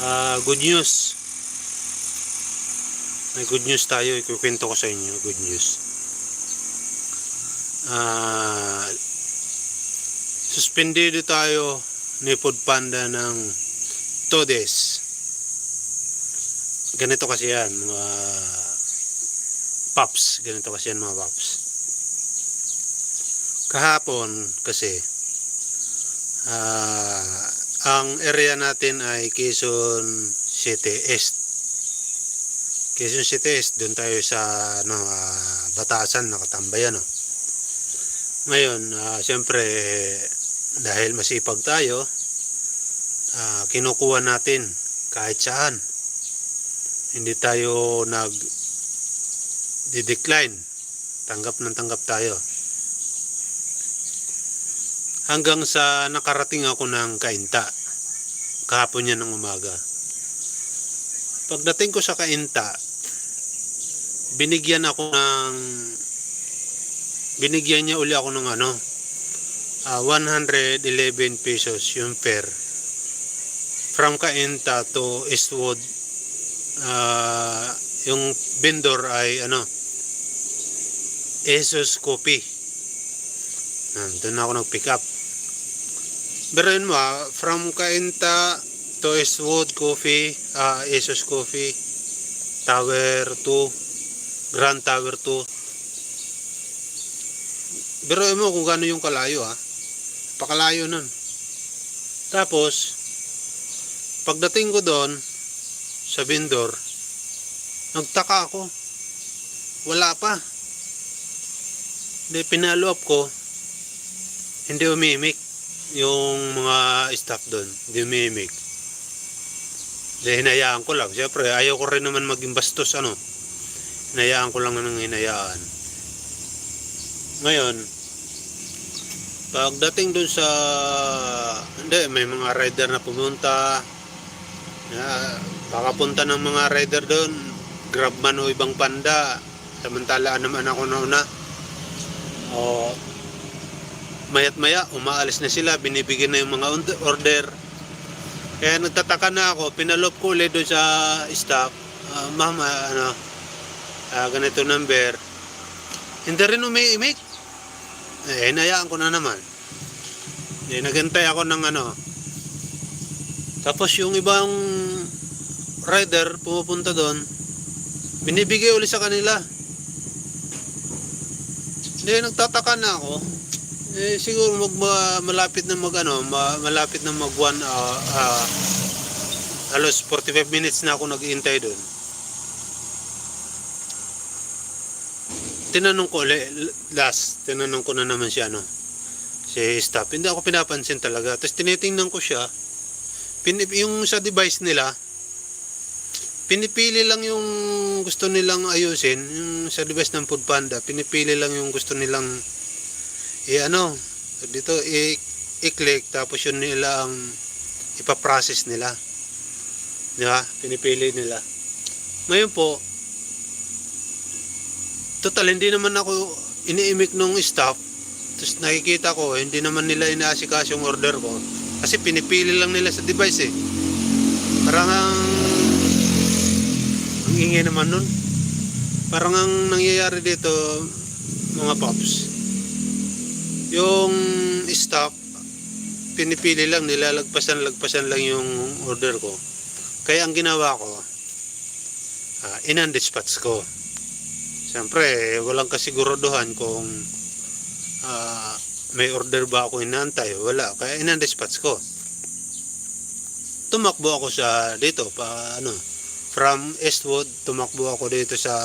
Ah, good news. May good news tayo. Ikukwento ko sa inyo. Good news. Ah, suspendido tayo ni Food Panda ng 2 days. Ganito kasi yan, mga paps. Ganito kasi yan, mga paps. Kahapon kasi, ah, ang area natin ay Quezon City East. Quezon City East, doon tayo sa ano, ah, Batasan, nakatambayan. No? Ngayon, ah, siyempre, dahil masipag tayo, ah, kinukuha natin kahit saan. Hindi tayo nag decline Tanggap ng tanggap tayo. Hanggang sa nakarating ako ng Kainta. Kahapon yan ng umaga. Pagdating ko sa Kainta, binigyan ako ng binigyan niya uli ako ng ano ah, 111 pesos yung fare from Kainta to Eastwood ah, yung vendor ay ano Esos Coffee doon ako nag-pick up yun mo ah, from Kainta to Eastwood Coffee ah, Esos Coffee Tower 2 Grand Tower 2 pero mo kung gaano yung kalayo ha. Pakalayo nun. Tapos, pagdating ko doon, sa vendor, nagtaka ako. Wala pa. Hindi, pinalo ko. Hindi umimik yung mga staff doon. Hindi umimik. Hindi, hinayaan ko lang. Siyempre, ayaw ko rin naman maging bastos, ano. Hinayaan ko lang ng hinayaan. Ngayon, pagdating dun sa hindi, may mga rider na pumunta na baka punta ng mga rider doon grab man o ibang panda samantala naman ako nauna o mayat maya umaalis na sila binibigyan na yung mga order kaya nagtataka na ako pinalop ko ulit doon sa staff ah, ma'am ah, ano ah, ganito number hindi rin umiimik eh, hinayaan ko na naman. Eh, nagantay ako ng ano. Tapos yung ibang rider pumupunta doon, binibigay uli sa kanila. Hindi, nagtataka na ako. Eh, siguro mag, ma- malapit na mag ano, ma- malapit na mag one, ah, ah, halos 45 minutes na ako nag-iintay doon. tinanong ko ulit, last, tinanong ko na naman siya, no, si staff. Hindi ako pinapansin talaga. Tapos tinitingnan ko siya, pin, yung sa device nila, pinipili lang yung gusto nilang ayusin, yung sa device ng Food Panda, pinipili lang yung gusto nilang, i ano, dito, i-click, tapos yun nila ang ipaprocess nila. Di ba? Pinipili nila. Ngayon po, total hindi naman ako iniimik nung staff tapos nakikita ko hindi naman nila inaasikaso yung order ko kasi pinipili lang nila sa device eh parang ang ang ingay naman nun parang ang nangyayari dito mga pops yung staff pinipili lang nilalagpasan lagpasan lang yung order ko kaya ang ginawa ko uh, in-dispatch ko Siyempre, walang kasiguraduhan kung ah, may order ba ako inantay. Wala. Kaya inan-dispatch ko. Tumakbo ako sa dito pa ano from Eastwood tumakbo ako dito sa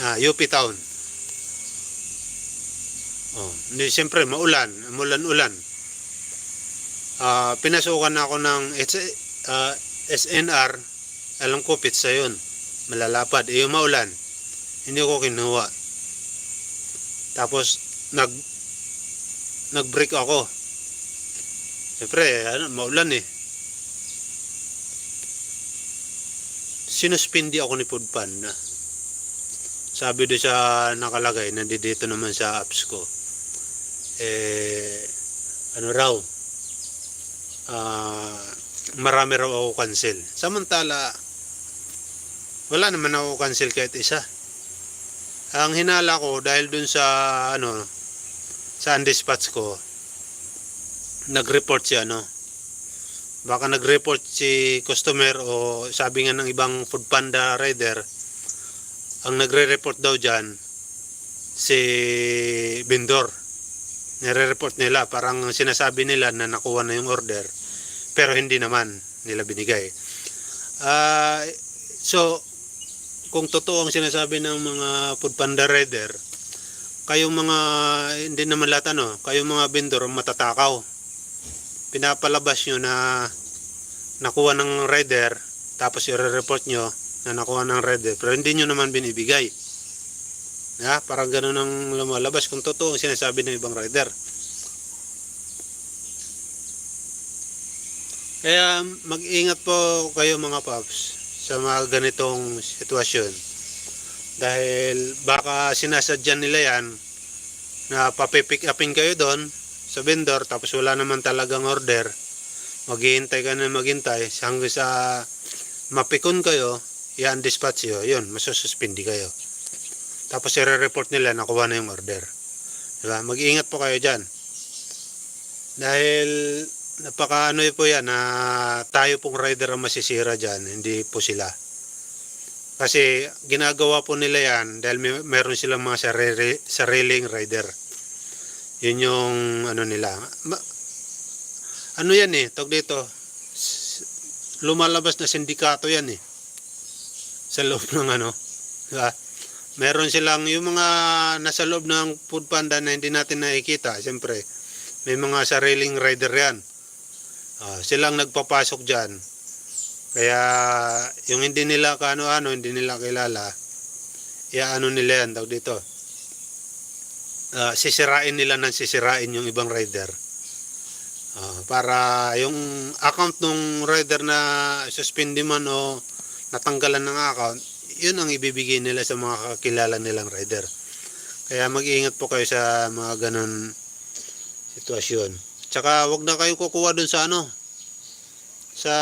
ah, UP Town. Oh, hindi siyempre maulan, mulan-ulan. Ah, pinasukan ako ng S- ah, SNR. Alam ko pizza 'yon. Malalapad. Eh, yung maulan hindi ko kinuha. Tapos nag nag-break ako. Siyempre, ano, maulan eh. Sinuspindi ako ni Food Panda. Sabi doon sa nakalagay, nandito naman sa apps ko. Eh, ano raw, ah, marami raw ako cancel. Samantala, wala naman ako cancel kahit isa. Ang hinala ko dahil dun sa ano sa undispatch ko nag-report si ano baka nag-report si customer o sabi nga ng ibang food panda rider ang nagre-report daw dyan si vendor nire-report nila parang sinasabi nila na nakuha na yung order pero hindi naman nila binigay. Ah, so kung totoo ang sinasabi ng mga food panda rider kayong mga hindi naman lahat ano kayong mga vendor matatakaw. Pinapalabas nyo na nakuha ng rider tapos i-report nyo na nakuha ng rider pero hindi nyo naman binibigay ya, parang ganun ang lumalabas kung totoo ang sinasabi ng ibang rider. Kaya mag-ingat po kayo mga paps sa mga ganitong sitwasyon. Dahil baka sinasadyan nila yan na papipick upin kayo doon sa vendor tapos wala naman talagang order maghihintay ka na maghintay hanggang sa mapikon kayo yan dispatch yun yun masususpindi kayo tapos i-report nila nakuha na yung order. Diba? mag-iingat po kayo dyan. Dahil napaka ano po yan na tayo pong rider ang masisira dyan hindi po sila. Kasi ginagawa po nila yan dahil may, meron silang mga sarili, sariling rider. Yun yung ano nila. Ma- ano yan eh tawag dito? Lumalabas na sindikato yan eh. Sa loob ng ano diba? Meron silang yung mga nasa loob ng food panda na hindi natin nakikita siyempre. May mga sariling rider yan. Ah, silang nagpapasok dyan. Kaya yung hindi nila kaano-ano hindi nila kilala iaano nila yan tawag dito. Ah, sisirain nila ng sisirain yung ibang rider. Ah, para yung account ng rider na suspindi man o natanggalan ng account yun ang ibibigay nila sa mga kakilala nilang rider. Kaya mag-iingat po kayo sa mga ganun sitwasyon. Tsaka wag na kayo kukuha dun sa ano sa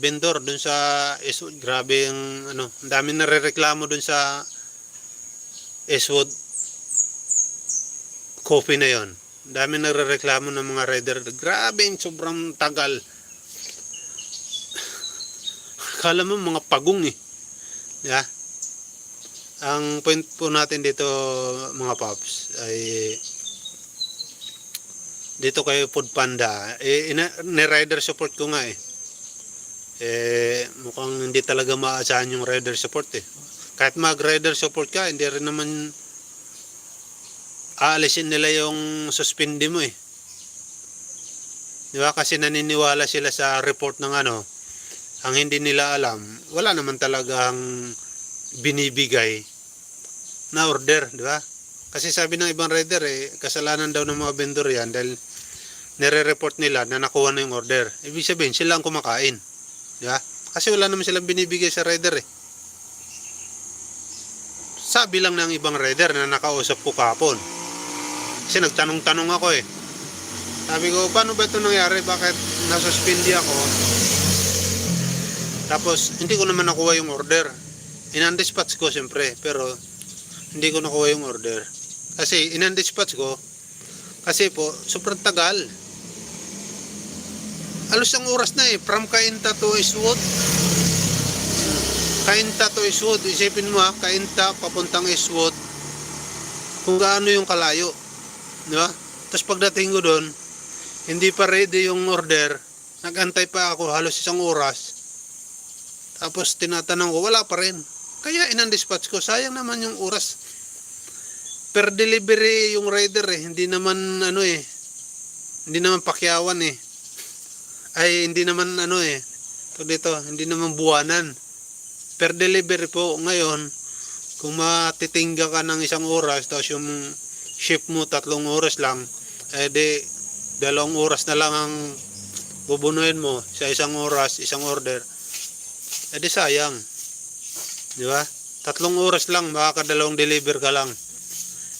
vendor dun sa Eastwood. Grabe yung ano ang daming narereklamo dun sa Eastwood coffee na yon daming nagrereklamo ng mga rider. Grabe sobrang tagal. Akala mo mga pagong eh. Yeah. Ang point po natin dito mga paps ay dito kay Food Panda. Eh ina, ni rider support ko nga eh. Eh mukhang hindi talaga maasahan yung rider support eh. Kahit mag rider support ka hindi rin naman aalisin nila yung suspindi mo eh. Di ba? Kasi naniniwala sila sa report ng ano ang hindi nila alam wala naman talagang binibigay na order di ba kasi sabi ng ibang rider eh kasalanan daw ng mga vendor yan dahil nire-report nila na nakuha na yung order ibig sabihin sila ang kumakain Di ba? Kasi wala naman silang binibigay sa rider eh. Sabi lang ng ibang rider na nakausap ko kapon. Kasi nagtanong-tanong ako eh. Sabi ko, paano ba ito nangyari? Bakit nasuspindi ako? Tapos, hindi ko naman nakuha yung order. Inan-dispatch ko siyempre, pero hindi ko nakuha yung order. Kasi inan-dispatch ko, kasi po, sobrang tagal. Alos ang oras na eh from Kainta to Eastwood. Kainta to Eastwood isipin mo ha Kainta papuntang Eastwood kung gaano yung kalayo di ba? Tapos pagdating ko doon hindi pa ready yung order nagantay pa ako halos isang oras. Tapos tinatanong ko wala pa rin kaya inan-dispatch ko sayang naman yung oras. Per delivery yung rider eh. Hindi naman ano eh. Hindi naman pakyawan eh. Ay hindi naman ano eh. To dito hindi naman buwanan. Per delivery po ngayon kung matitingga ka ng isang oras tapos yung ship mo tatlong oras lang eh dalawang oras na lang ang bubunuhin mo sa isang oras isang order eh di sayang di ba tatlong oras lang makakadalawang deliver ka lang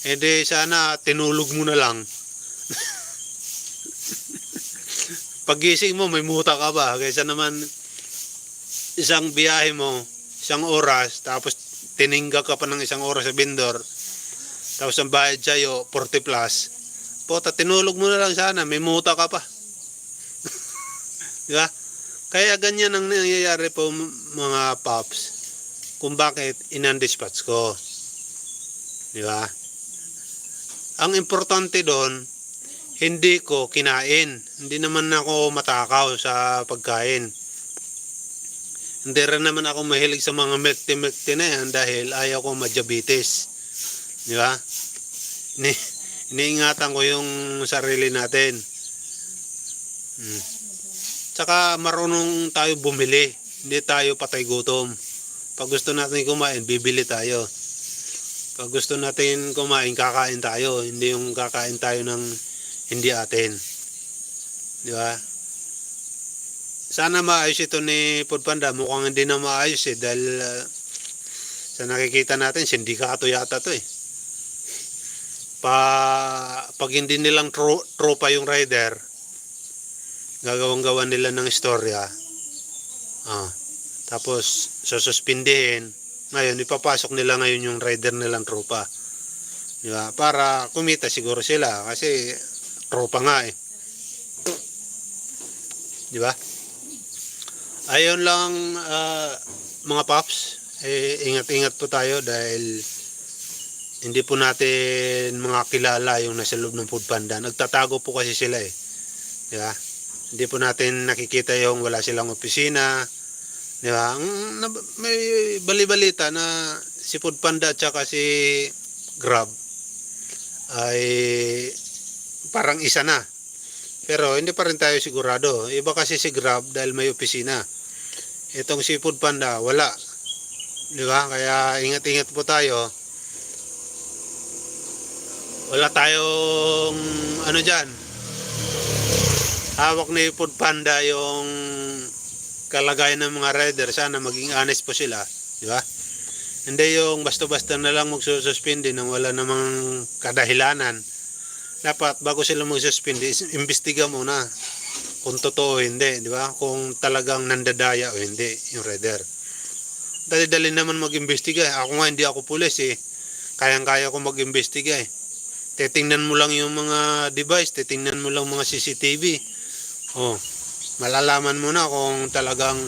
eh di sana tinulog mo na lang Pagising mo, may muta ka ba? Kaysa naman isang biyahe mo, isang oras, tapos tiningga ka pa ng isang oras sa vendor, tapos ang bayad sa'yo, 40 plus. Pota, tinulog mo na lang sana, may muta ka pa. Di ba? Kaya ganyan ang nangyayari po mga pops. Kung bakit inandispatch ko. Di ba? Ang importante doon, hindi ko kinain. Hindi naman ako matakaw sa pagkain. Hindi rin naman ako mahilig sa mga milk-tea-milk-tea na yan dahil ayaw ko ma-diabetes. Di ba? Ni, iniingatan ko yung sarili natin. Hmm. Tsaka marunong tayo bumili. Hindi tayo patay gutom. Pag gusto natin kumain, bibili tayo. Pag gusto natin kumain, kakain tayo. Hindi yung kakain tayo ng hindi atin. Di ba? Sana maayos ito ni Pudpanda. Mukhang hindi na maayos eh. Dahil ah, sa nakikita natin, sindikato yata to eh. Pa, pag hindi nilang tro, tropa yung rider, gagawang-gawa nila ng istorya. Ah, tapos, sususpindihin. Ngayon, ipapasok nila ngayon yung rider nilang tropa. Di ba? Para kumita siguro sila. Kasi, tropa nga eh. Di ba? Ayun lang, ah, mga paps. Eh, ingat-ingat po tayo dahil hindi po natin mga kilala yung nasa loob ng food panda. Nagtatago po kasi sila eh. Di ba? Hindi po natin nakikita yung wala silang opisina. Di ba? May bali-balita na si Food Panda at saka si Grab ay parang isa na. Pero hindi pa rin tayo sigurado. Iba kasi si Grab dahil may opisina. Itong si Food Panda, wala. Di ba? Kaya ingat-ingat po tayo. Wala tayong ano dyan. Hawak ni Food Panda yung kalagayan ng mga rider. Sana maging honest po sila. Di ba? Hindi yung basta-basta na lang magsususpindi nang wala namang kadahilanan. Dapat bago sila magsuspindi, imbestiga muna kung totoo o hindi, di ba? Kung talagang nandadaya o hindi yung rider. Dali-dali naman mag-imbestiga. eh. Ako nga hindi ako pulis eh. Kayang-kaya ko mag-imbestiga eh. Titingnan mo lang yung mga device, titingnan mo lang mga CCTV. Oh, malalaman mo na kung talagang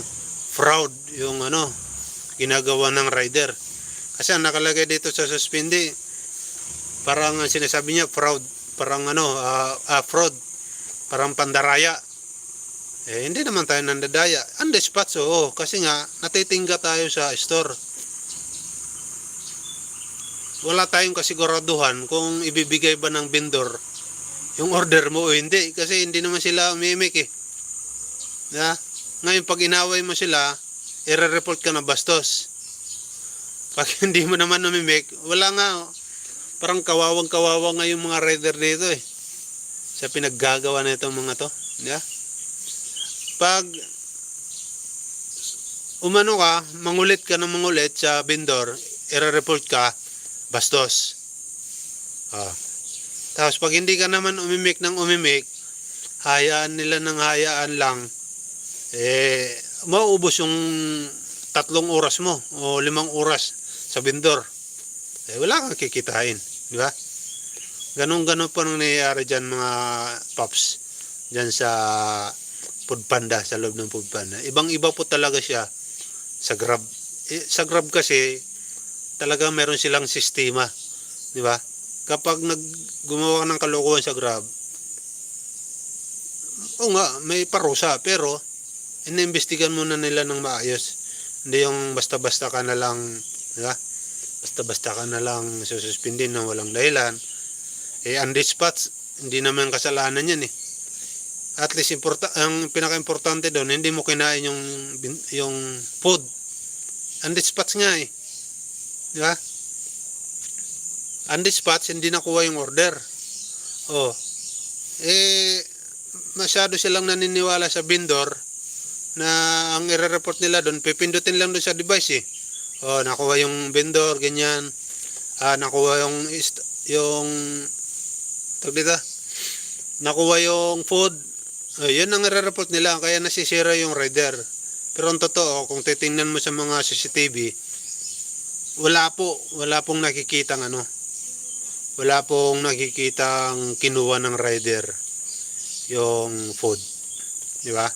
fraud yung ano, ginagawa ng rider. Kasi ang nakalagay dito sa suspindi, parang ang sinasabi niya fraud, parang ano, ah, ah, fraud, parang pandaraya. Eh, hindi naman tayo nandadaya. On the oo. Kasi nga, natitingga tayo sa store. Wala tayong kasiguraduhan kung ibibigay ba ng vendor yung order mo o hindi. Kasi hindi naman sila umimik eh. Na? Ngayon, pag inaway mo sila, i-report ka na bastos. Pag hindi mo naman umimik, wala nga. oh. Parang kawawang-kawawa nga mga rider dito eh. Sa pinaggagawa na itong mga to. Yeah? Pag umano ka, mangulit ka ng mangulit sa vendor, i-report ka, bastos. Ah. Tapos pag hindi ka naman umimik ng umimik, hayaan nila ng hayaan lang, eh, mauubos yung tatlong oras mo o limang oras sa vendor. Eh, wala kang kikitain. Di ba? Ganon-ganon pa nang nangyayari dyan mga pops. Dyan sa food panda, sa loob ng food panda. Ibang-iba po talaga siya sa Grab. Eh, sa Grab kasi, talaga meron silang sistema. Di ba? Kapag nag gumawa ng kalokohan sa Grab, o nga, may parusa, pero iniimbestigan muna nila ng maayos. Hindi yung basta-basta ka na lang, di ba? Basta-basta ka na lang sususpindin ng walang dahilan. Eh, on spots, hindi naman kasalanan yan eh. At least, importa, ang pinaka-importante doon, hindi mo kinain yung, yung food. On spots nga eh. Di ba? On spots, hindi nakuha yung order. Oh. Eh, masyado silang naniniwala sa vendor na ang i-report nila doon, pipindutin lang doon sa device eh. Oh, nakuha yung vendor, ganyan. Ah, nakuha yung yung tawag dito. Nakuha yung food. Oh, yun ang nare-report nila, kaya nasisira yung rider. Pero ang totoo, kung titingnan mo sa mga CCTV, wala po, wala pong nakikitang ano, wala pong nakikitang kinuha ng rider yung food. Di ba?